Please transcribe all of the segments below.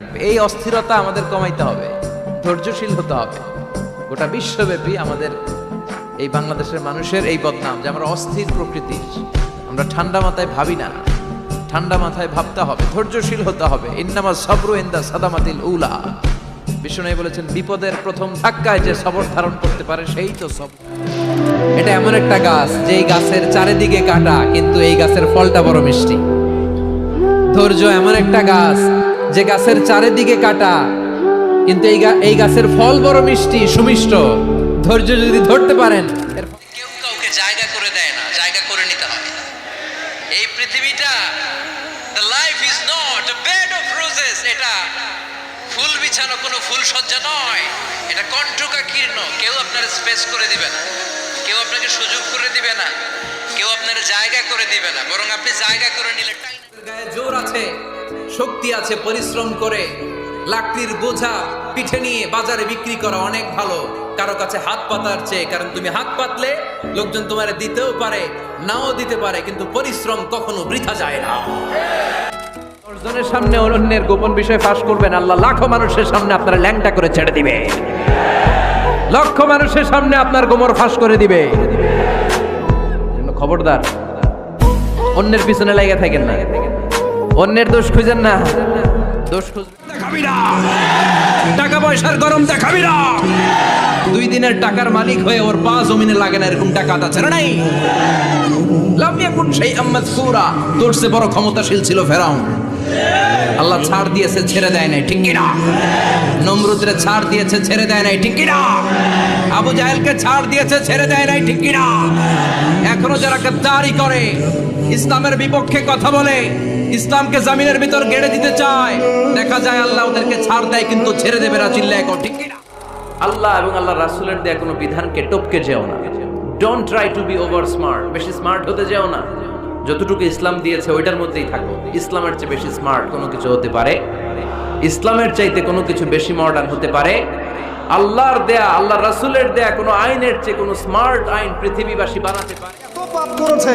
এই অস্থিরতা আমাদের কমাইতে হবে, ধৈর্যশীল হতে হবে। গোটা বিশ্বব্যাপী আমাদের এই বাংলাদেশের মানুষের এই বদনাম যে আমরা অস্থির প্রকৃতির আমরা ঠান্ডা মাথায় ভাবি না। ঠান্ডা মাথায় ভাবতে হবে, ধৈর্যশীল হতে হবে। ইন্নামা সবরু ইন্দা সাদামাতিল উলা। বিষ্ণু বলেছেন, বিপদের প্রথম ধাক্কায় যে সবর ধারণ করতে পারে, সেই তো সব এটা এমন একটা গাছ, যেই গাছের চারিদিকে কাটা, কিন্তু এই গাছের ফলটা বড় মিষ্টি। ধৈর্য এমন একটা গাছ যে গাছের চারিদিকে কাটা, কিন্তু এই এই গাছের ফল বড় মিষ্টি, সুমিষ্ট। ধৈর্য যদি ধরতে পারেন কেউ কাউকে জায়গা করে দেয় না, জায়গা করে নিতে হয়। এই পৃথিবীটা the life is not bed of roses, এটা ফুল বিছানো কোনো ফুল সজ্জা নয়। এটা কণ্ঠকা কীর্ণ কেউ আপনার স্পেস করে দিবে না। কেউ আপনাকে সুযোগ করে দিবে না। কেউ আপনার জায়গা করে দিবে না। বরং আপনি জায়গা করে নিলে গায়ে জোর আছে। শক্তি আছে, পরিশ্রম করে। লাকড়ির বোঝা পিঠে নিয়ে বাজারে বিক্রি করা অনেক ভালো। কারও কাছে হাত পাতার চেয়ে, কারণ তুমি হাত পাতলে লোকজন তোমার দিতেও পারে, নাও দিতে পারে, কিন্তু পরিশ্রম কখনো বৃথা যায় না। দশজনের সামনে অন্যের গোপন বিষয় ফাঁস করবেন আল্লাহ। লাখো মানুষের সামনে আপনারা ল্যাংটা করে ছেড়ে দিবে। লক্ষ মানুষের সামনে আপনার গোমর ফাঁস করে দিবে। খবরদার, অন্যের পিছনে লেগে থাকেন না। অন্যের দোষ খুঁজেন না। দোষ দেখাবি না। টাকা পয়সার গরম দেখাবি না। দুই দিনের টাকার মালিক হয়ে ওর পা জমিনে লাগে না এরকম টাকা আদা ছেড়ে নাই? লাম ইয়াকুন শাইআম মাযকুরা। তোর চেয়ে বড় ক্ষমতাশীল ছিল ফেরাউন। আল্লাহ ছাড় দিয়েছে ছেড়ে দেয় নাই ঠিক কিনা? নমরুদরে ছাড় দিয়েছে ছেড়ে দেয় নাই ঠিক কিনা? আবু জাহেলকে ছাড় দিয়েছে ছেড়ে দেয় নাই ঠিক কিনা? এখনও যারা গাদ্দারি করে ইসলামের বিপক্ষে কথা বলে ইসলামকে জামিনের ভিতর গেড়ে দিতে চায়। দেখা যায় আল্লাহ ওদেরকে ছাড় দেয় কিন্তু ছেড়ে দেবে না চিল্লায় কও, ঠিক কিনা আল্লাহ এবং আল্লাহ রাসূলের দেয়া কোনো বিধানকে টপকে যেও না। Don't try to be over smart বেশি স্মার্ট হতে যেও না। যতটুকু ইসলাম দিয়েছে ওইটার মধ্যেই থাকো। ইসলামের চেয়ে বেশি স্মার্ট কোনো কিছু হতে পারে? ইসলামের চাইতে কোনো কিছু বেশি মডার্ন হতে পারে? আল্লাহর দেয়া আল্লাহ রাসূলের দেয়া কোনো আইনের চেয়ে কোনো স্মার্ট আইন পৃথিবীবাসী বানাতে পারে? এত পাপ করেছে।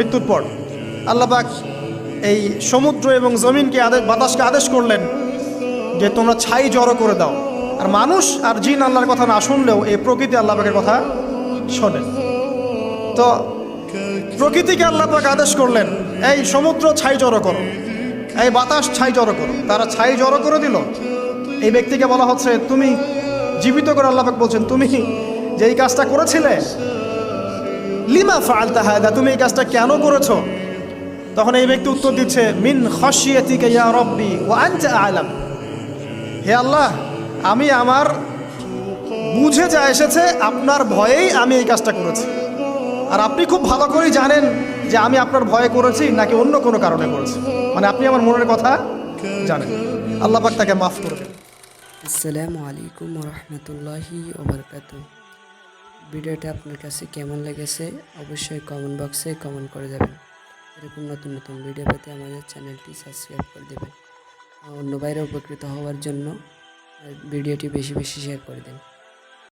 মৃত্যুর পর আল্লাপাক এই সমুদ্র এবং জমিনকে আদেশ বাতাসকে আদেশ করলেন যে তোমরা ছাই জড়ো করে দাও। আর মানুষ আর জিন আল্লাহর কথা না শুনলেও এই প্রকৃতি আল্লাপাকের কথা শোনে। তো প্রকৃতিকে আল্লাপাক আদেশ করলেন, এই সমুদ্র ছাই জড়ো করো, এই বাতাস ছাই জড়ো করো। তারা ছাই জড়ো করে দিল। এই ব্যক্তিকে বলা হচ্ছে, তুমি জীবিত করে আল্লাপাক বলছেন, তুমি যে এই কাজটা করেছিলে লিমা ফালতা হায়দা তুমি এই কাজটা কেন করেছ? তখন এই ব্যক্তি উত্তর দিচ্ছে, মিন খসিয়াতিকে ইয়া রব্বি ও আনতে আলাম। হে আল্লাহ, আমি আমার বুঝে যা এসেছে, আপনার ভয়েই আমি এই কাজটা করেছি। আর আপনি খুব ভালো করেই জানেন যে আমি আপনার ভয়ে করেছি নাকি অন্য কোনো কারণে করেছি। মানে আপনি আমার মনের কথা জানেন। আল্লাহ পাক তাকে মাফ করবেন আসসালামু আলাইকুম রহমতুল্লাহি ওবরকাত ভিডিওটা আপনার কাছে কেমন লেগেছে, অবশ্যই কমেন্ট বক্সে কমেন্ট করে দেবেন এরকম নতুন নতুন ভিডিও পেতে আমাদের চ্যানেলটি সাবস্ক্রাইব করে দেবেন। অন্য বাইরে উপকৃত হওয়ার জন্য ভিডিওটি বেশি বেশি শেয়ার করে দিন।